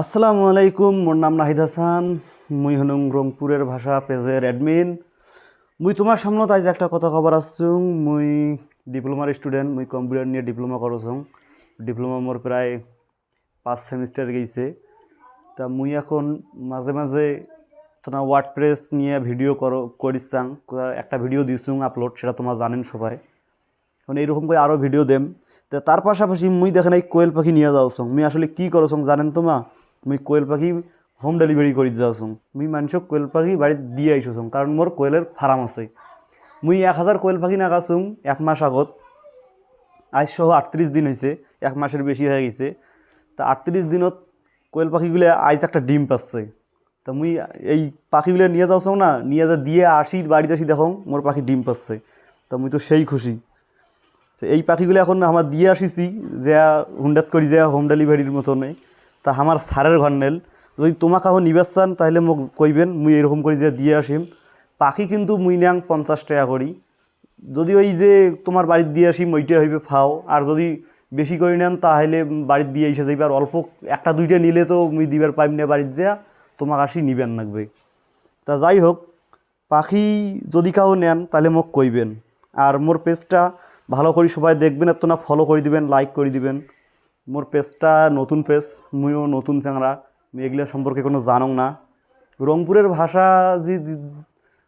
আসসালামু আলাইকুম, মোর নাম নাহিদ হাসান। মুই হনুং রংপুরের ভাষা পেজের অ্যাডমিন। মুই তোমার সামনে আজ একটা কথা খবর আসছুং। মুই ডিপ্লোমার স্টুডেন্ট, মুই কম্পিউটার নিয়ে ডিপ্লোমা করছুং। ডিপ্লোমা মোর প্রায় পাঁচ সেমিস্টার গেছে তা মুই এখন মাঝে মাঝে তোমার ওয়ার্ড প্রেস নিয়ে ভিডিও করো করিসাং একটা ভিডিও দিছুং আপলোড, সেটা তোমরা জানেন সবাই। মানে এইরকম করে আরও ভিডিও দেম। তো তার পাশাপাশি মুই দেখেন এই কোয়েল পাখি নিয়ে যাও সং মুই আসলে কী করো সং জানেন তোমা মুই কোয়েল পাখি হোম ডেলিভারি করে যাও সং মুই মানুষক কোয়েল পাখি বাড়িতে দিয়ে আইসো সং কারণ মোর কোয়েলের ফার্ম আছে। মুই এক হাজার কোয়েল পাখি নাগাছুং এক মাস আগত। আজ সহ আটত্রিশ দিন হয়েছে এক মাসের বেশি হয়ে গেছে। তা আটত্রিশ দিনত কোয়েল পাখিগুলো আইজ একটা ডিম পাচ্ছে। তা মুই এই পাখিগুলো নিয়ে যাও না, নিয়ে যা দিয়ে আসি, বাড়িতে আসি দেখো মোর পাখি ডিম পাচ্ছে। তা মুই তো সেই খুশি। এই পাখিগুলো এখন আমার দিয়ে আসিছি, যে হুন্ডাত করি যে হোম ডেলিভারির মতনে। তা আমার সারের ঘর নেল। যদি তোমাকে এখন নিবেশ চান তাহলে মোক কইবেন, মুই এরকম করে যে দিয়ে আসিম। পাখি কিন্তু মুই নেং পঞ্চাশ টাকা করি। যদি ওই যে তোমার বাড়ির দিয়ে আসি ওইটা হইবে ফাও। আর যদি বেশি করে নেন, তাহলে বাড়ির দিয়ে এসে যাইবে। আর অল্প একটা, দুইটা নিলে তো মুই দিবার পাইম না বাড়ির যা, তোমাকে আসি নিবেন লাগবে তা যাই হোক, পাখি যদি কাউ নেন, তাহলে মোক কইবেন। আর মোর পেজটা ভালো করে, সবাই দেখবেন, এত না ফলো করে দিবেন লাইক করে দিবেন। মোর পেজটা নতুন পেজ, মুইও নতুন চ্যাংরা, এগুলো সম্পর্কে কোনো জানো না। রংপুরের ভাষা যে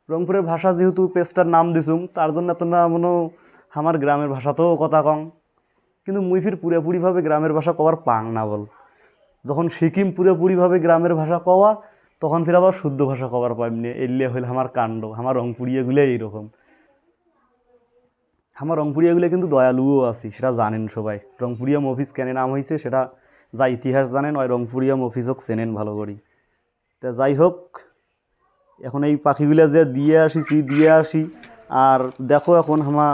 রংপুরের ভাষা যেহেতু পেজটার নাম দিছুম, তার জন্য তো না মনে আমার গ্রামের ভাষাতেও কথা কম কিন্তু মুই ফির পুরোপুরিভাবে গ্রামের ভাষা কবার পাং না বল। যখন সিকিম পুরোপুরিভাবে গ্রামের ভাষা কওয়া, তখন ফির আবার শুদ্ধ ভাষা কবার পাইমনি এলিয়া হইলে আমার কাণ্ড, আমার রংপুরিয়াগুলো এইরকম। আমার রংপুরিয়াগুলো কিন্তু দয়ালুও আছি, সেটা জানেন সবাই। রংপুরিয়াম অফিস কেন নাম হয়েছে সেটা যা ইতিহাস জানেন, ওই রংপুরিয়াম হোক, চেনেন ভালো করি। তা যাই হোক, এখন এই পাখিগুলো যে দিয়ে আসিছি, দিয়ে আসি, আর দেখো এখন আমার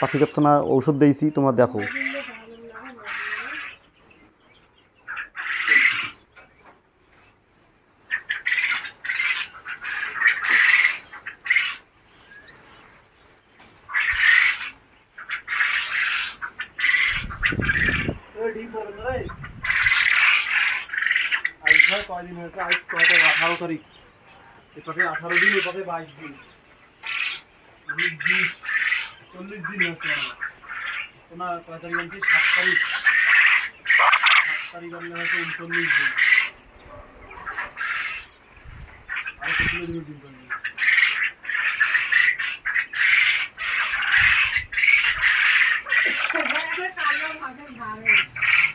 পাখিকে তো না ঔষধ দিয়েছি তোমার দেখো। কয়দিন হয়েছে? আজ কত আঠারো তারিখ। এপাশে আঠারো দিন এপাশে বাইশ দিন। বিশ, চল্লিশ দিন হয়েছে কয় তারিখ আনছি সাত তারিখ। সাত তারিখ আনলে হয়েছে উনচল্লিশ দিন। আর কতগুলো দিনের দিন চলবে